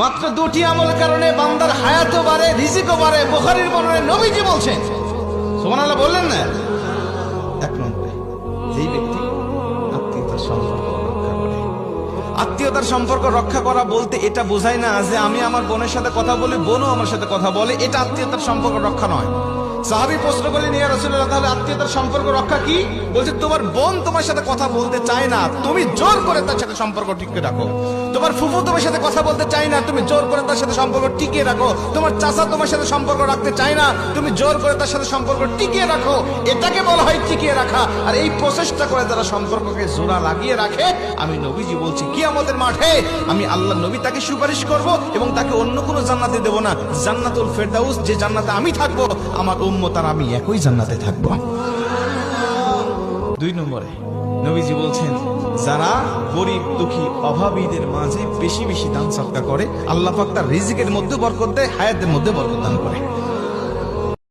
মাত্র দুটি আমল কারণে বান্দার হায়াতও বাড়ে, রিজিকও বাড়ে। বুখারির বর্ণনে নবীজি বলছেন সোমান আল্লাহ বললেন না? এক নম্বরে, যেই ব্যক্তি আত্মীয়তার সম্পর্ক রক্ষা করে। আত্মীয়তার সম্পর্ক রক্ষা করা বলতে এটা বোঝায় না যে আমি আমার বোনের সাথে কথা বলি, বোনও আমার সাথে কথা বলে। এটা আত্মীয়তার সম্পর্ক রক্ষা নয়। সাহাবি প্রশ্ন করলেন ইয়া রাসূলুল্লাহ, তাহলে আত্মীয়তার সম্পর্ক রক্ষা কি? বলছে, তোমার বোন তোমার সাথে কথা বলতে চায় না। তুমি জোর করে তার সাথে সম্পর্ক টিকিয়ে রাখো। তোমার ফুফু তোমার সাথে কথা বলতে চায় না। তুমি জোর করে তার সাথে সম্পর্ক টিকিয়ে রাখো। তোমার চাচা তোমার সাথে সম্পর্ক রাখতে চায় না। তুমি জোর করে তার সাথে সম্পর্ক টিকিয়ে রাখো। এটাকে বলা হয় টিকিয়ে রাখা। আর এই প্রচেষ্টা করে যারা সম্পর্ককে জোড়া লাগিয়ে রাখে। আমি নবীজি বলছি কি আমাদের মাঠে আমি আল্লাহ নবী তাকে সুপারিশ করব এবং তাকে অন্য কোনো জান্নাতে দেব না। জান্নাতুল ফেরদাউস, যে জান্নাতে আমি থাকব, আমার উম্মত আর আমি একই জান্নাতে থাকব। দুই নম্বরে, নবীজি বলছেন, যারা গরিব, দুঃখী, অভাবীদের মাঝে বেশি বেশি দান সৎকার করে, আল্লাহ পাক তার রিজিকের মধ্যে বরকত দেয়, হায়াতের মধ্যে বরকত দান করে।